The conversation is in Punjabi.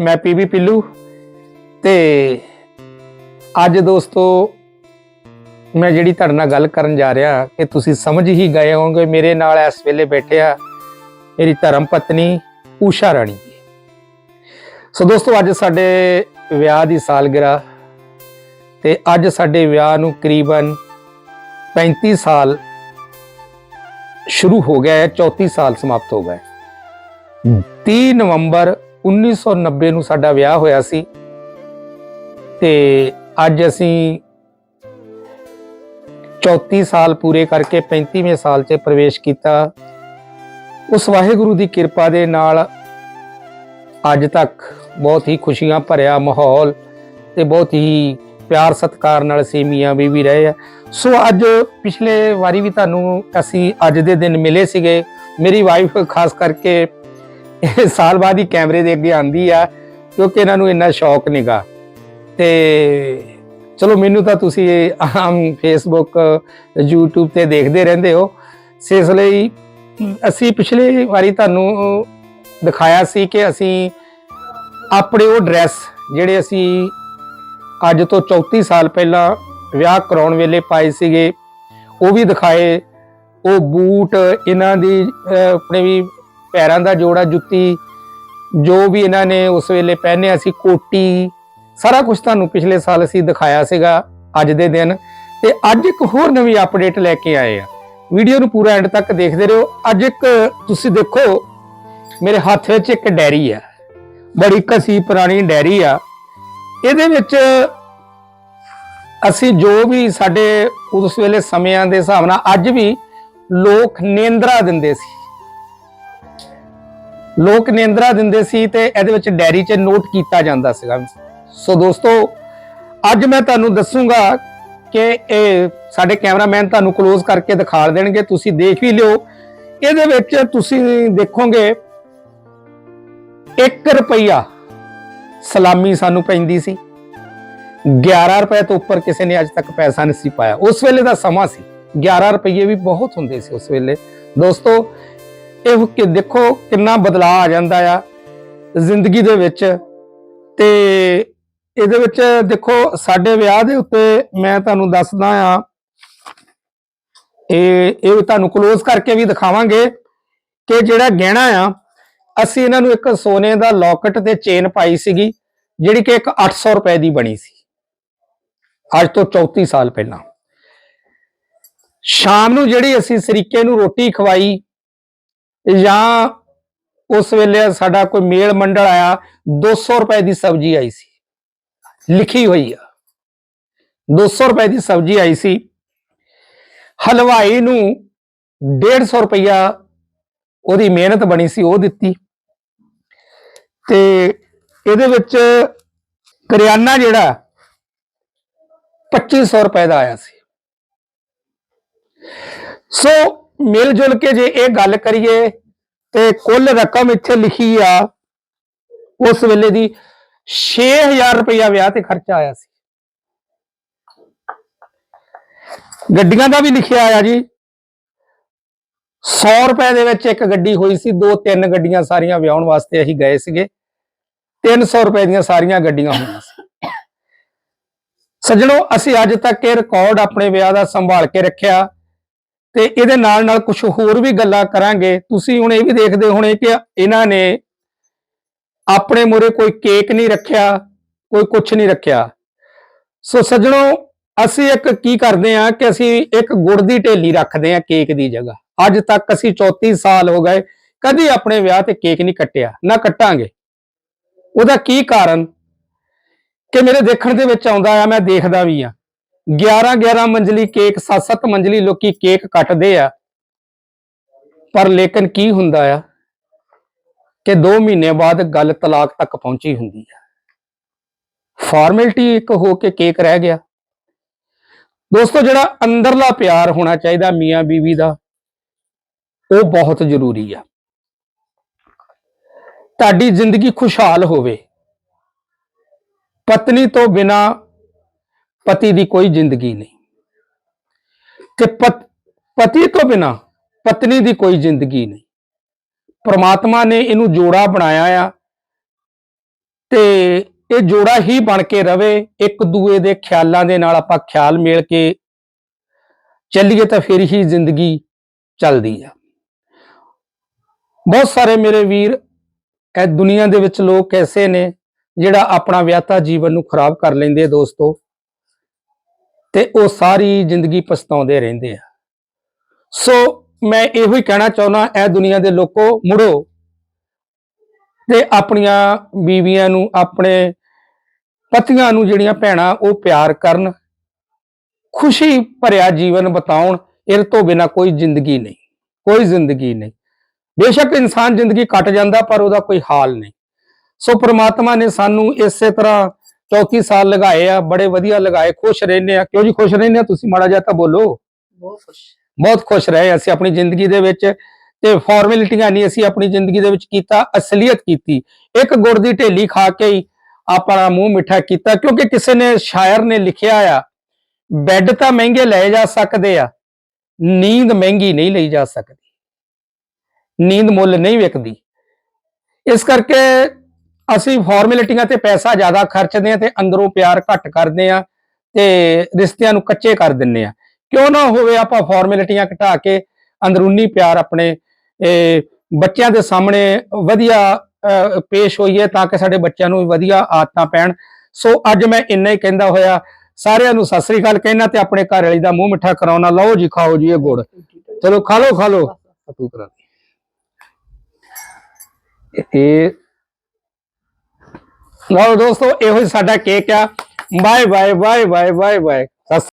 ਮੈਂ ਪੀਵੀ ਪਿੱਲੂ ਤੇ ਅੱਜ ਦੋਸਤੋ ਮੈਂ ਜਿਹੜੀ ਤੁਹਾਡੇ ਨਾਲ ਗੱਲ ਕਰਨ ਜਾ ਰਿਹਾ ਕਿ ਤੁਸੀਂ ਸਮਝ ਹੀ ਗਏ ਹੋਵੋਗੇ ਮੇਰੇ ਨਾਲ ਇਸ ਵੇਲੇ ਬੈਠੇ ਆ ਮੇਰੀ ਧਰਮ ਪਤਨੀ ਊਸ਼ਾ ਰਾਣੀ ਸੋ ਦੋਸਤੋ ਅੱਜ ਸਾਡੇ ਵਿਆਹ ਦੀ ਸਾਲਗਿਰਾ ਤੇ ਅੱਜ ਸਾਡੇ ਵਿਆਹ ਨੂੰ ਕਰੀਬਨ 35 ਸਾਲ ਸ਼ੁਰੂ ਹੋ ਗਿਆ ਹੈ 34 ਸਾਲ ਸਮਾਪਤ ਹੋ ਗਏ। 30 ਨਵੰਬਰ 1990 ਨੂੰ ਸਾਡਾ ਵਿਆਹ ਹੋਇਆ ਸੀ। ਤੇ ਅੱਜ ਅਸੀਂ 34 ਸਾਲ ਪੂਰੇ ਕਰਕੇ 35ਵੇਂ ਸਾਲ 'ਚ ਪ੍ਰਵੇਸ਼ ਕੀਤਾ। ਉਸ ਵਾਹਿਗੁਰੂ ਦੀ ਕਿਰਪਾ ਦੇ ਨਾਲ ਅੱਜ ਤੱਕ ਬਹੁਤ ਹੀ ਖੁਸ਼ੀਆਂ ਭਰਿਆ ਮਾਹੌਲ ਤੇ ਬਹੁਤ ਹੀ ਪਿਆਰ ਸਤਿਕਾਰ ਨਾਲ ਅਸੀਂ ਵੀ ਬੀਵੀ ਰਹੇ ਆ। ਸੋ ਅੱਜ ਪਿਛਲੇ ਵਾਰੀ ਵੀ ਤੁਹਾਨੂੰ ਅਸੀਂ ਅੱਜ ਦੇ ਦਿਨ ਮਿਲੇ ਸੀਗੇ। ਮੇਰੀ ਵਾਈਫ ਖਾਸ ਕਰਕੇ ਇਹ ਸਾਲ ਬਾਅਦ ਹੀ ਕੈਮਰੇ ਦੇ ਅੱਗੇ ਆਂਦੀ ਆ, ਕਿਉਂਕਿ ਇਹਨਾਂ ਨੂੰ ਇੰਨਾ ਸ਼ੌਕ ਨਿਗਾ। ਤੇ ਚਲੋ ਮੈਨੂੰ ਤਾਂ ਤੁਸੀਂ ਆਮ ਫੇਸਬੁੱਕ YouTube ਤੇ ਦੇਖਦੇ ਰਹਿੰਦੇ ਹੋ। ਸੋ ਇਸ ਲਈ ਅਸੀਂ ਪਿਛਲੇ ਵਾਰੀ ਤੁਹਾਨੂੰ ਦਿਖਾਇਆ ਸੀ ਕਿ ਅਸੀਂ ਆਪਣੇ ਉਹ ਡਰੈਸ ਜਿਹੜੇ ਅਸੀਂ ਅੱਜ ਤੋਂ 34 ਸਾਲ ਪਹਿਲਾਂ ਵਿਆਹ ਕਰਾਉਣ ਵੇਲੇ ਪਾਏ ਸੀਗੇ, ਉਹ ਵੀ ਦਿਖਾਏ। ਉਹ ਬੂਟ, ਇਹਨਾਂ ਦੀ ਆਪਣੇ ਵੀ ਪੈਰਾਂ ਦਾ ਜੋੜਾ ਜੁੱਤੀ, ਜੋ ਵੀ ਇਹਨਾਂ ਨੇ ਉਸ ਵੇਲੇ ਪਹਿਨਿਆ ਸੀ, ਕੋਟੀ, ਸਾਰਾ ਕੁਝ ਤੁਹਾਨੂੰ ਪਿਛਲੇ ਸਾਲ ਅਸੀਂ ਦਿਖਾਇਆ ਸੀਗਾ ਅੱਜ ਦੇ ਦਿਨ ਤੇ ਅੱਜ ਇੱਕ ਹੋਰ ਨਵੀਂ ਅਪਡੇਟ ਲੈ ਕੇ ਆਏ ਆ। ਵੀਡੀਓ ਨੂੰ ਪੂਰਾ ਐਂਡ ਤੱਕ ਦੇਖਦੇ ਰਹੋ। ਅੱਜ ਇੱਕ ਤੁਸੀਂ ਦੇਖੋ, ਮੇਰੇ ਹੱਥ ਵਿੱਚ ਇੱਕ ਡੈਰੀ ਆ। ਬੜੀ ਕਸੀ ਪੁਰਾਣੀ ਡੈਰੀ ਆ। ਇਹਦੇ ਵਿੱਚ ਅਸੀਂ ਜੋ ਵੀ ਸਾਡੇ ਉਸ ਵੇਲੇ ਸਮਿਆਂ ਦੇ ਹਿਸਾਬ ਨਾਲ ਅੱਜ ਵੀ ਲੋਕ ਨੇਂਦਰਾ ਦਿੰਦੇ ਸੀ। ਲੋਕ ਨਿੰਦਰਾ ਦਿੰਦੇ ਸੀ ਤੇ ਇਹਦੇ ਵਿੱਚ ਡੈਰੀ 'ਚ ਨੋਟ ਕੀਤਾ ਜਾਂਦਾ ਸੀਗਾ। ਸੋ ਦੋਸਤੋ, ਅੱਜ ਮੈਂ ਤੁਹਾਨੂੰ ਦੱਸੂਗਾ ਕਿ ਇਹ ਸਾਡੇ ਕੈਮਰਾਮੈਨ ਤੁਹਾਨੂੰ ক্লোਜ਼ ਕਰਕੇ ਦਿਖਾ ਦੇਣਗੇ। ਤੁਸੀਂ ਦੇਖ ਵੀ ਲਿਓ। ਇਹਦੇ ਵਿੱਚ ਤੁਸੀਂ ਦੇਖੋਗੇ 1 ਰੁਪਈਆ ਸਲਾਮੀ ਸਾਨੂੰ ਪੈਂਦੀ ਸੀ। 11 ਰੁਪਏ ਤੋਂ ਉੱਪਰ ਕਿਸੇ ਨੇ ਅੱਜ ਤੱਕ ਪੈਸਾ ਨਹੀਂ ਸੀ ਪਾਇਆ। ਉਸ ਵੇਲੇ ਦਾ ਸਮਾਂ ਸੀ। 11 ਰੁਪਏ ਵੀ ਬਹੁਤ ਹੁੰਦੇ ਸੀ ਉਸ ਵੇਲੇ। ਦੋਸਤੋ ਇਹ ਕਿ ਦੇਖੋ ਕਿੰਨਾ ਬਦਲਾਅ ਆ ਜਾਂਦਾ ਆ ਜ਼ਿੰਦਗੀ ਦੇ ਵਿੱਚ। ਤੇ ਇਹਦੇ ਵਿੱਚ ਦੇਖੋ ਸਾਡੇ ਵਿਆਹ ਦੇ ਉੱਤੇ ਮੈਂ ਤੁਹਾਨੂੰ ਦੱਸਦਾ ਆ, ਇਹ ਇਹ ਤੁਹਾਨੂੰ ক্লোਜ਼ ਕਰਕੇ ਵੀ ਦਿਖਾਵਾਂਗੇ ਕਿ ਜਿਹੜਾ ਗਹਿਣਾ ਆ, ਅਸੀਂ ਇਹਨਾਂ ਨੂੰ ਇੱਕ ਸੋਨੇ ਦਾ ਲੌਕਟ ਤੇ ਚੇਨ ਪਾਈ ਸੀਗੀ, ਜਿਹੜੀ ਕਿ ਇੱਕ 800 ਰੁਪਏ ਦੀ ਬਣੀ ਸੀ। ਅੱਜ ਤੋਂ 34 ਸਾਲ ਪਹਿਲਾਂ। ਸ਼ਾਮ ਨੂੰ ਜਿਹੜੀ ਅਸੀਂ ਸਰੀਕੇ ਨੂੰ ਰੋਟੀ ਖਵਾਈ ਜਾਂ ਉਸ ਵੇਲੇ ਸਾਡਾ ਕੋਈ ਮੇਲ ਮੰਡਲ ਆਇਆ 200 ਰੁਪਏ ਦੀ ਸਬਜ਼ੀ ਆਈ ਸੀ। ਲਿਖੀ ਹੋਈ ਆ। 200 ਰੁਪਏ ਦੀ ਸਬਜ਼ੀ ਆਈ ਸੀ। ਹਲਵਾਈ ਨੂੰ 150 ਰੁਪਇਆ ਉਹਦੀ ਮਿਹਨਤ ਬਣੀ ਸੀ, ਉਹ ਦਿੱਤੀ। ਤੇ ਇਹਦੇ ਵਿੱਚ ਕਰਿਆਨਾ ਜਿਹੜਾ 2500 ਰੁਪਏ ਦਾ ਆਇਆ ਸੀ। ਸੋ ਮਿਲ ਜੁਲ ਕੇ ਜੇ ਇਹ ਗੱਲ ਕਰੀਏ ਤੇ ਕੁੱਲ ਰਕਮ ਇੱਥੇ ਲਿਖੀ ਆ, ਉਸ ਵੇਲੇ ਦੀ 6000 ਰੁਪਇਆ ਵਿਆਹ ਤੇ ਖਰਚਾ ਆਇਆ ਸੀ। ਗੱਡੀਆਂ ਦਾ ਵੀ ਲਿਖਿਆ ਆਇਆ ਜੀ। 100 ਰੁਪਏ ਦੇ ਵਿੱਚ ਇੱਕ ਗੱਡੀ ਹੋਈ ਸੀ, ਦੋ ਤਿੰਨ ਗੱਡੀਆਂ ਸਾਰੀਆਂ ਵਿਆਹਣ ਵਾਸਤੇ ਅਸੀਂ ਗਏ ਸੀਗੇ। 300 ਰੁਪਏ ਦੀਆਂ ਸਾਰੀਆਂ ਗੱਡੀਆਂ ਹੋਈਆਂ ਸੀ। ਸੱਜਣੋ, ਅਸੀਂ ਅੱਜ ਤੱਕ ਇਹ ਰਿਕਾਰਡ ਆਪਣੇ ਵਿਆਹ ਦਾ ਸੰਭਾਲ ਕੇ ਰੱਖਿਆ। ਤੇ ਇਹਦੇ ਨਾਲ ਨਾਲ ਕੁਝ ਹੋਰ ਵੀ ਗੱਲਾਂ ਕਰਾਂਗੇ। ਤੁਸੀਂ ਹੁਣ ਇਹ ਵੀ ਦੇਖਦੇ ਹੋਣੇ ਕਿ ਇਹਨਾਂ ਨੇ ਆਪਣੇ ਮੂਹਰੇ ਕੋਈ ਕੇਕ ਨਹੀਂ ਰੱਖਿਆ, ਕੋਈ ਕੁਝ ਨਹੀਂ ਰੱਖਿਆ। ਸੋ ਸੱਜਣੋ, ਅਸੀਂ ਇੱਕ ਕੀ ਕਰਦੇ ਆ ਕਿ ਅਸੀਂ ਇੱਕ ਗੁੜ ਦੀ ਢੇਲੀ ਰੱਖਦੇ ਆ ਕੇਕ ਦੀ ਜਗ੍ਹਾ। ਅੱਜ ਤੱਕ ਅਸੀਂ 34 ਸਾਲ ਹੋ ਗਏ, ਕਦੀ ਆਪਣੇ ਵਿਆਹ ਤੇ ਕੇਕ ਨਹੀਂ ਕੱਟਿਆ, ਨਾ ਕੱਟਾਂਗੇ। ਉਹਦਾ ਕੀ ਕਾਰਨ? ਕਿ ਮੇਰੇ ਦੇਖਣ ਦੇ ਵਿੱਚ ਆਉਂਦਾ ਆ, ਮੈਂ ਦੇਖਦਾ ਵੀ ਆ 11 11 ਮੰਜ਼ਲੀ ਕੇਕ 7 7 ਮੰਜ਼ਲੀ ਲੋਕੀ ਕੇਕ ਕੱਟਦੇ ਆ। ਪਰ ਲੇਕਿਨ ਕੀ ਹੁੰਦਾ ਆ ਕਿ 2 ਮਹੀਨੇ ਬਾਅਦ ਗੱਲ ਤਲਾਕ ਤੱਕ ਪਹੁੰਚੀ ਹੁੰਦੀ ਆ। ਫਾਰਮੈਲਿਟੀ ਇੱਕ ਹੋ ਕੇ ਕੇਕ ਰਹਿ ਗਿਆ। ਦੋਸਤੋ, ਜਿਹੜਾ ਅੰਦਰਲਾ ਪਿਆਰ ਹੋਣਾ ਚਾਹੀਦਾ ਮੀਆਂ ਬੀਵੀ ਦਾ, ਉਹ ਬਹੁਤ ਜ਼ਰੂਰੀ ਆ। ਤੁਹਾਡੀ ਜ਼ਿੰਦਗੀ ਖੁਸ਼ਹਾਲ ਹੋਵੇ। ਪਤਨੀ ਤੋਂ ਬਿਨਾ ਪਤੀ ਦੀ ਕੋਈ ਜ਼ਿੰਦਗੀ ਨਹੀਂ। ਤੇ ਪਤ- ਪਤੀ ਤੋਂ ਬਿਨਾ ਪਤਨੀ ਦੀ ਕੋਈ ਜ਼ਿੰਦਗੀ ਨਹੀਂ। ਪ੍ਰਮਾਤਮਾ ਨੇ ਇਹਨੂੰ ਜੋੜਾ ਬਣਾਇਆ ਆ ਤੇ ਇਹ ਜੋੜਾ ਹੀ ਬਣ ਕੇ ਰਵੇ, ਇੱਕ ਦੂਏ ਦੇ ਖਿਆਲਾਂ ਦੇ ਨਾਲ ਆਪਾਂ ਖਿਆਲ ਮੇਲ ਕੇ ਚੱਲੀਏ ਤਾਂ ਫਿਰ ਹੀ ਜ਼ਿੰਦਗੀ ਚੱਲਦੀ ਆ। ਬਹੁਤ ਸਾਰੇ ਮੇਰੇ ਵੀਰ ਇਹ ਦੁਨੀਆ ਦੇ ਵਿੱਚ ਲੋਕ ਐਸੇ ਨੇ ਜਿਹੜਾ ਆਪਣਾ ਵਿਆਹਤਾ ਜੀਵਨ ਨੂੰ ਖਰਾਬ ਕਰ ਲੈਂਦੇ ਦੋਸਤੋ। ਤੇ ਉਹ ਸਾਰੀ ਜ਼ਿੰਦਗੀ ਪਛਤਾਉਂਦੇ ਰਹਿੰਦੇ ਆ। ਸੋ ਮੈਂ ਇਹੋ ਹੀ ਕਹਿਣਾ ਚਾਹੁੰਦਾ, ਇਹ ਦੁਨੀਆ ਦੇ ਲੋਕੋ, ਮੁੜੋ ਤੇ ਆਪਣੀਆਂ ਬੀਵੀਆਂ ਨੂੰ, ਆਪਣੇ ਪਤੀਆਂ ਨੂੰ ਜਿਹੜੀਆਂ ਭੈਣਾਂ ਉਹ ਪਿਆਰ ਕਰਨ, ਖੁਸ਼ੀ ਭਰਿਆ ਜੀਵਨ ਬਤਾਉਣ ਇਹ ਤੋਂ ਬਿਨਾ ਕੋਈ ਜ਼ਿੰਦਗੀ ਨਹੀਂ, ਕੋਈ ਜ਼ਿੰਦਗੀ ਨਹੀਂ। ਬੇਸ਼ੱਕ ਇਨਸਾਨ ਜ਼ਿੰਦਗੀ ਕੱਟ ਜਾਂਦਾ, ਪਰ ਉਹਦਾ ਕੋਈ ਹਾਲ ਨਹੀਂ। ਸੋ ਪ੍ਰਮਾਤਮਾ ਨੇ ਸਾਨੂੰ ਇਸੇ ਤਰ੍ਹਾਂ 34 ਸਾਲ ਲਗਾਏ ਆ ਬੜੇ ਵਧੀਆ ਲਗਾਏ ਖੁਸ਼ ਰਹਿੰਦੇ ਆ। ਕਿਉਂ ਜੀ ਖੁਸ਼ ਰਹਿੰਦੇ ਆ? ਤੁਸੀਂ ਮਾੜਾ ਜਿਹਾ ਤਾਂ ਬੋਲੋ। ਬਹੁਤ ਖੁਸ਼। ਬਹੁਤ ਖੁਸ਼ ਰਹੇ ਅਸੀਂ ਆਪਣੀ ਜ਼ਿੰਦਗੀ ਦੇ ਵਿੱਚ ਤੇ ਫਾਰਮੈਲਿਟੀਆਂ ਨਹੀਂ ਅਸੀਂ ਆਪਣੀ ਜ਼ਿੰਦਗੀ ਦੇ ਵਿੱਚ ਕੀਤਾ ਅਸਲੀਅਤ ਕੀਤੀ। ਇੱਕ ਗੁੜ ਦੀ ਢੇਲੀ ਖਾ ਕੇ ਹੀ ਆਪਣਾ ਮੂੰਹ ਮਿੱਠਾ ਕੀਤਾ ਕਿਉਂਕਿ ਕਿਸੇ ਨੇ ਸ਼ਾਇਰ ਨੇ ਲਿਖਿਆ ਆ ਬੈੱਡ ਤਾਂ ਮਹਿੰਗੇ ਲਏ ਜਾ ਸਕਦੇ ਆ ਨੀਂਦ ਮਹਿੰਗੀ ਨਹੀਂ ਲਈ ਜਾ ਸਕਦੀ। ਨੀਂਦ ਮੁੱਲ ਨਹੀਂ ਵਿਕਦੀ। ਇਸ ਕਰਕੇ ਅਸੀਂ ਫਾਰਮੈਲਿਟੀਆਂ ਤੇ ਪੈਸਾ ਜ਼ਿਆਦਾ ਖਰਚਦੇ ਆ ਤੇ ਅੰਦਰੋਂ ਪਿਆਰ ਘੱਟ ਕਰਦੇ ਆ ਤੇ ਰਿਸ਼ਤਿਆਂ ਨੂੰ ਕੱਚੇ ਕਰ ਦਿੰਨੇ ਆ ਕਿਉਂ ਨਾ ਹੋਵੇ ਆਪਾਂ ਫਾਰਮੈਲਿਟੀਆਂ ਘਟਾ ਕੇ ਅੰਦਰੂਨੀ ਪਿਆਰ ਆਪਣੇ ਇਹ, ਬੱਚਿਆਂ ਦੇ ਸਾਹਮਣੇ ਵਧੀਆ ਪੇਸ਼ ਹੋਈਏ ਤਾਂ ਕਿ ਸਾਡੇ ਬੱਚਿਆਂ ਨੂੰ ਵੀ ਵਧੀਆ ਆਦਤਾਂ ਪੈਣ। ਸੋ ਅੱਜ ਮੈਂ ਇੰਨਾ ਹੀ ਕਹਿੰਦਾ ਹੋਇਆ ਸਾਰਿਆਂ ਨੂੰ ਸਤਿ ਸ੍ਰੀ ਅਕਾਲ ਕਹਿਣਾ ਤੇ ਆਪਣੇ ਘਰ ਵਾਲੀ ਦਾ ਮੂੰਹ ਮਿੱਠਾ ਕਰਾਉਣਾ। ਲਓ ਜੀ ਖਾਓ ਜੀ ਇਹ ਗੁੜ। ਚਲੋ ਖਾ ਲਓ ਖਾ ਲਓ। ਤੂੰ ਕਰਾ ਦੇ। ਇਹ ਲਓ ਦੋਸਤੋ ਇਹੋ ਹੀ ਸਾਡਾ ਕੇਕ ਆ। Bye bye bye bye bye bye ਸਤਿ